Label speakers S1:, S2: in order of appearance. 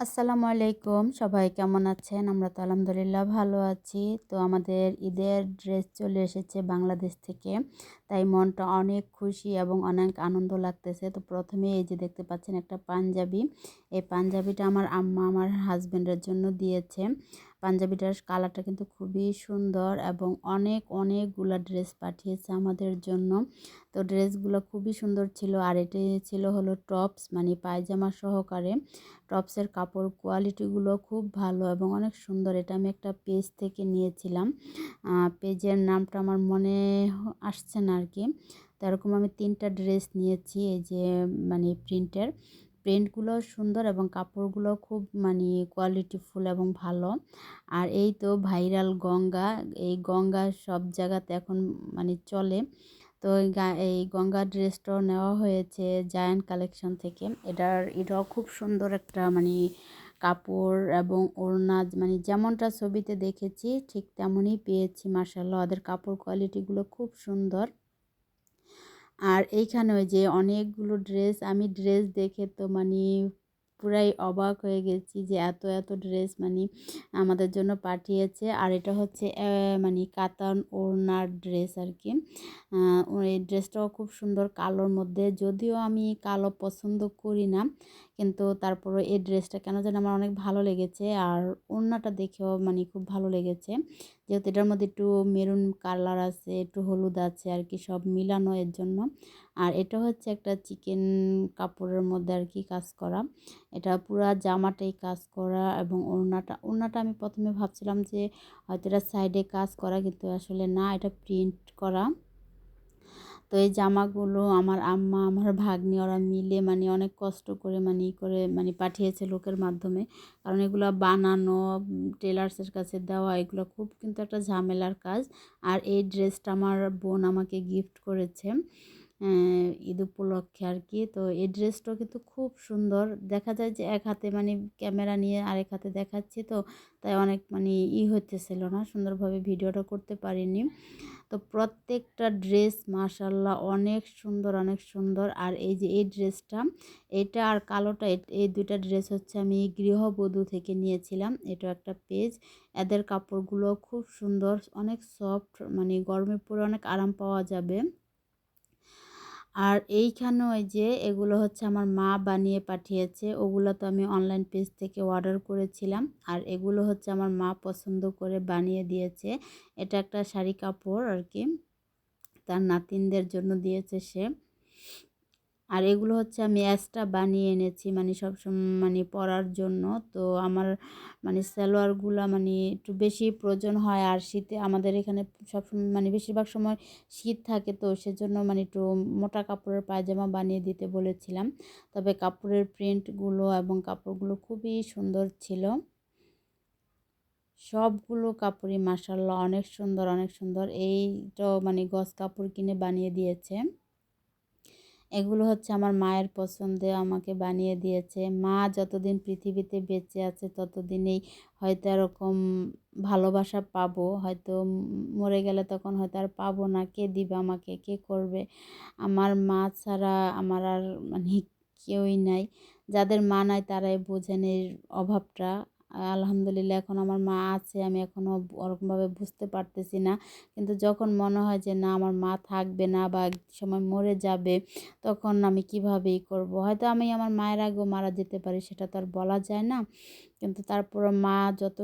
S1: আসসালামু আলাইকুম। সবাই কেমন আছেন? আমরা তো আলহামদুলিল্লাহ ভালো আছি। তো আমাদের ঈদের ড্রেস চলে এসেছে বাংলাদেশ থেকে। তাই মনটা অনেক খুশি এবং অনেক আনন্দ লাগতেছে। তো প্রথমে এই যে দেখতে পাচ্ছেন একটা পাঞ্জাবি। এই পাঞ্জাবিটা আমার আম্মা আমার হাজব্যান্ডের জন্য দিয়েছে। পাঞ্জাবিটার কালারটা কিন্তু খুবই সুন্দর এবং অনেক, অনেকগুলো ড্রেস পাঠিয়েছে আমাদের জন্য। তো ড্রেসগুলো খুবই সুন্দর ছিল আর এটি ছিল হলো টপস মানে পায়জামা সহকারে। টপসের কাপড় কোয়ালিটিগুলো খুব ভালো এবং অনেক সুন্দর। এটা আমি একটা পেজ থেকে নিয়েছিলাম। পেজের নামটা আমার মনে আসছে না আর কি তো এরকম আমি তিনটা ড্রেস নিয়েছি, এই যে মানে প্রিন্টের প্রিন্টগুলো সুন্দর এবং কাপড়গুলো খুব মানে কোয়ালিটিফুল এবং ভালো। আর এই তো ভাইরাল গঙ্গা, এই গঙ্গা সব জায়গাতে এখন মানে চলে। তো এই গঙ্গা ড্রেসটাও নেওয়া হয়েছে জায়ান্ট কালেকশন থেকে। এটার, এটাও খুব সুন্দর একটা মানে কাপড় এবং ওড়না মানে যেমনটা ছবিতে দেখেছি ঠিক তেমনই পেয়েছি মার্শাল্লাহ ওদের কাপড় কোয়ালিটিগুলো খুব সুন্দর। আর এইখানে ওই যে অনেকগুলো ড্রেস, আমি ড্রেস দেখে তো মানে পুরাই অবাক হয়ে গেছি যে এত এত ড্রেস মানে আমাদের জন্য পাঠিয়েছে। আর এটা হচ্ছে মানে কাতান ওড়নার ড্রেস আর কি। এই ড্রেসটাও খুব সুন্দর কালোর মধ্যে। যদিও আমি কালো পছন্দ করি না, কিন্তু তারপরে এই ড্রেসটা কেন যেন আমার অনেক ভালো লেগেছে। আর ওড়নাটা দেখেও মানে খুব ভালো লেগেছে। যেহেতু এটার মধ্যে একটু মেরুন কালার আছে, একটু হলুদ আছে আর কি সব মিলানো এর জন্য। আর এটা হচ্ছে একটা চিকেন কাপড়ের মধ্যে আর কি কাজ করা। এটা পুরা জামাটাই কাজ করা এবং ওড়নাটা ওড়নাটা আমি প্রথমে ভাবছিলাম যে হয়তো এটা সাইডে কাজ করা কিন্তু আসলে না, এটা প্রিন্ট করা। তো এই জামাগুলো আমার আম্মা, আমার ভাগ্নি ওরা মিলে মানে অনেক কষ্ট করে মানে ই করে মানে পাঠিয়েছে লোকের মাধ্যমে। কারণ এগুলো বানানো, টেলার্সের কাছে দেওয়া, এগুলো খুব কিন্তু একটা ঝামেলার কাজ। আর এই ড্রেসটা আমার বোন আমাকে গিফট করেছে। ঈদ উপলক্ষে আর কি। তো এই ড্রেসটাও কিন্তু খুব সুন্দর। দেখা যায় যে এক হাতে মানে ক্যামেরা নিয়ে আরেক হাতে দেখাচ্ছি তো, তাই অনেক মানে ই হতেছিল না, সুন্দরভাবে ভিডিওটা করতে পারিনি। তো প্রত্যেকটা ড্রেস মাশাল্লাহ অনেক সুন্দর অনেক সুন্দর। আর এই যে এই ড্রেসটা, এটা আর কালোটা এই দুইটা ড্রেস হচ্ছে আমি গৃহবধূ থেকে নিয়েছিলাম। এটা একটা পেজ। এদের কাপড়গুলো খুব সুন্দর, অনেক সফট মানে গরমে পরে অনেক আরাম পাওয়া যাবে। আর এইখানে ওই যে এগুলো হচ্ছে আমার মা বানিয়ে পাঠিয়েছে, ওগুলো তো আমি অনলাইন পেজ থেকে অর্ডার করেছিলাম। আর এগুলো হচ্ছে আমার মা পছন্দ করে বানিয়ে দিয়েছে। এটা একটা শাড়ি কাপড় আর কি। তার নাতিনদের জন্য দিয়েছে সে। আর এগুলো হচ্ছে আমি অ্যাসটা বানিয়ে এনেছি মানে সবসময় মানে পরার জন্য। তো আমার মানে সালোয়ারগুলো মানে একটু বেশি প্রয়োজন হয় আর শীতে আমাদের এখানে সবসময় মানে বেশিরভাগ সময় শীত থাকে তো সেজন্য মানে একটু মোটা কাপড়ের পায়জামা বানিয়ে দিতে বলেছিলাম। তবে কাপড়ের প্রিন্টগুলো এবং কাপড়গুলো খুবই সুন্দর ছিল। সবগুলো কাপড়ই মাসাল্লাহ অনেক সুন্দর অনেক সুন্দর। এইটাও মানে গস কাপড় কিনে বানিয়ে দিয়েছে। এগুলো হচ্ছে আমার মায়ের পছন্দে আমাকে বানিয়ে দিয়েছে। মা যতদিন পৃথিবীতে বেঁচে আছে ততদিনেই হয়তো এরকম ভালোবাসা পাবো। হয়তো মরে গেলে তখন হয়তো আর পাবো না। কে দিবে আমাকে? কে করবে? আমার মা ছাড়া আমার আর মানে কেউই নাই। যাদের মা নাই তারাই বোঝেন এর অভাবটা। আলহামদুলিল্লাহ এখন আমার মা আছে, আমি এখনও ওরকমভাবে বুঝতে পারতেছি না। কিন্তু যখন মনে হয় যে, না, আমার মা থাকবে না বা সময় মরে যাবে, তখন আমি কীভাবে ই করব? হয়তো আমি আমার মায়ের আগেও মারা যেতে পারি, সেটা তো আর বলা যায় না। কিন্তু তারপর মা যত